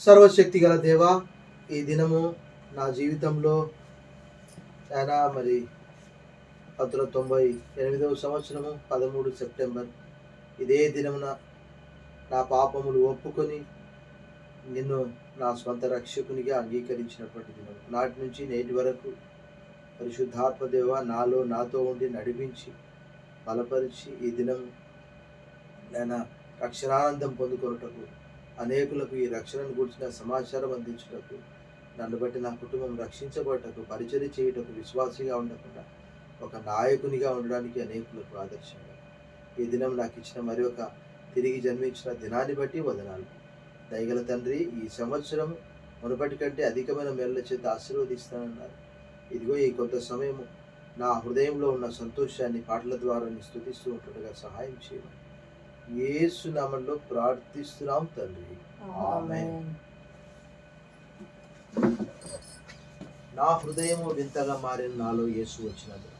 సర్వశక్తి గల దేవా ఈ దినము నా జీవితంలో చాలా మరి పంతొమ్మిది తొంభై ఎనిమిదవ సంవత్సరము పదమూడు సెప్టెంబర్. ఇదే దినమున నా పాపములు ఒప్పుకొని నిన్ను నా స్వంత రక్షకునిగా అంగీకరించినటువంటి దినం నాటి నుంచి నేటి వరకు పరిశుద్ధాత్మదేవ నాలో నాతో ఉండి నడిపించి బలపరిచి ఈ దినం నేను రక్షణానందం పొందుకొనటకు అనేకులకు ఈ రక్షణను గురించిన సమాచారం అందించుటకు నన్ను బట్టి నా కుటుంబం రక్షించబడటకు పరిచయం చేయుటకు విశ్వాసిగా ఉండకుండా ఒక నాయకునిగా ఉండడానికి అనేకులకు ఆదర్శంగా ఈ దినం నాకు ఇచ్చిన మరి ఒక తిరిగి జన్మించిన దినాన్ని బట్టి వదనాలు. దయగల తండ్రి ఈ సంవత్సరం మునుపటి కంటే అధికమైన మేళ్ళ చేత ఆశీర్వదిస్తానన్నారు. ఇదిగో ఈ కొంత సమయము నా హృదయంలో ఉన్న సంతోషాన్ని పాటల ద్వారా స్థుతిస్తూ ఉంటుండగా సహాయం చేయమని. యేసు నామంలో ప్రార్థిస్తున్నాం తండ్రి ఆమేన్. నా హృదయము వింతగా మారిన నాలో యేసు వచ్చినది